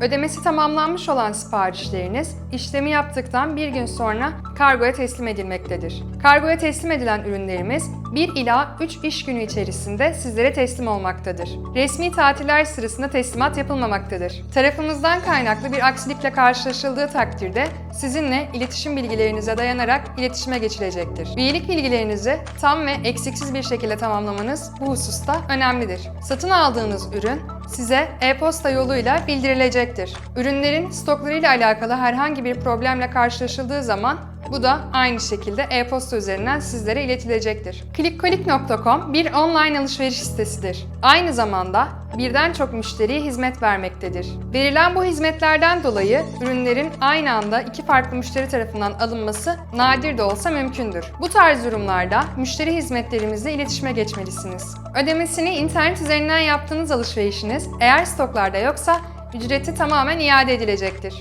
Ödemesi tamamlanmış olan siparişleriniz işlemi yaptıktan bir gün sonra kargoya teslim edilmektedir. Kargoya teslim edilen ürünlerimiz 1 ila 3 iş günü içerisinde sizlere teslim olmaktadır. Resmi tatiller sırasında teslimat yapılmamaktadır. Tarafımızdan kaynaklı bir aksilikle karşılaşıldığı takdirde sizinle iletişim bilgilerinize dayanarak iletişime geçilecektir. Üyelik bilgilerinizi tam ve eksiksiz bir şekilde tamamlamanız bu hususta önemlidir. Satın aldığınız ürün size e-posta yoluyla bildirilecektir. Ürünlerin stoklarıyla alakalı herhangi bir problemle karşılaşıldığı zaman bu da aynı şekilde e-posta üzerinden sizlere iletilecektir. Clickkolik.com bir online alışveriş sitesidir. Aynı zamanda birden çok müşteriye hizmet vermektedir. Verilen bu hizmetlerden dolayı ürünlerin aynı anda iki farklı müşteri tarafından alınması nadir de olsa mümkündür. Bu tarz durumlarda müşteri hizmetlerimizle iletişime geçmelisiniz. Ödemesini internet üzerinden yaptığınız alışverişiniz eğer stoklarda yoksa ücreti tamamen iade edilecektir.